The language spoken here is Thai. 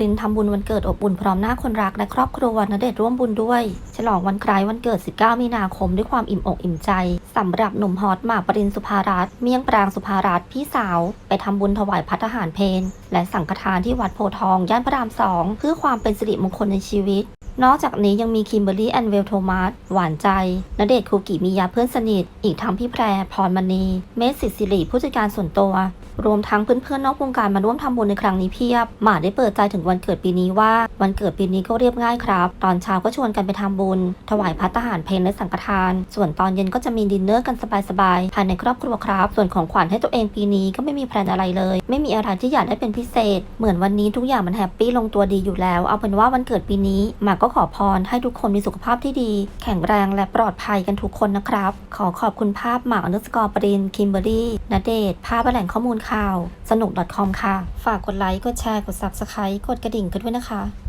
รินทำบุญวันเกิดอบอุ่นพร้อมหน้าคนรักและครอบครัวณเดชร่วมบุญด้วย ฉลองวันคล้ายวันเกิด 19 มีนาคมด้วยความอิ่มอกอิ่มใจสำหรับหนุ่มฮอตหมากปรินสุภารัตน์เมี่ยงปรางสุภารัตน์พี่สาว ไปทำบุญถวายพัฒหารเพนและสังฆทานที่วัดโพทอง ย่านพระรามสองเพื่อความเป็นสิริมงคลในชีวิตนอกจากนี้ยังมีคิมเบอรรี่แอนเวลโทมัสหวานใจณเดชคูกิมิยาเพื่อนสนิท อีกทั้งพี่แพรพรมณี เมธสิสิริผู้จัดการส่วนตัว รวมทั้งเพื่อนๆนอกวงการมาร่วมทำบุญในครั้งนี้เพียบ หมาได้เปิดใจถึงวันเกิดปีนี้ว่า วันเกิดปีนี้ก็เรียบง่ายครับ ตอนเช้าก็ชวนกันไปทำบุญ ถวายพัตตาหารเพลและสังฆทาน ส่วนตอนเย็นก็จะมีดินเนอร์กันสบายๆภายในครอบครัวครับ ส่วนของขวัญให้ตัวเองปีนี้ก็ไม่มีแพลนอะไรเลย ไม่มีอะไรที่อยากได้เป็นพิเศษ เหมือนวันนี้ทุกอย่างมันแฮปปี้ลงตัวดีอยู่แล้ว เอาเป็นว่าวันเกิดปีนี้หมากก็ขอพรให้ทุกคนมีสุขภาพที่ดี แข็งแรงและปลอดภัยกันทุกคนนะครับ ขอขอบคุณภาพหมากอนุสกอร์ปรินคิมเบอรี่ณเดชภาพแหล่งข้อมูลข่าว สนุก .com ค่ะ ฝากกดไลค์ กดแชร์ กด Subscribe กดกระดิ่งกันด้วยนะคะ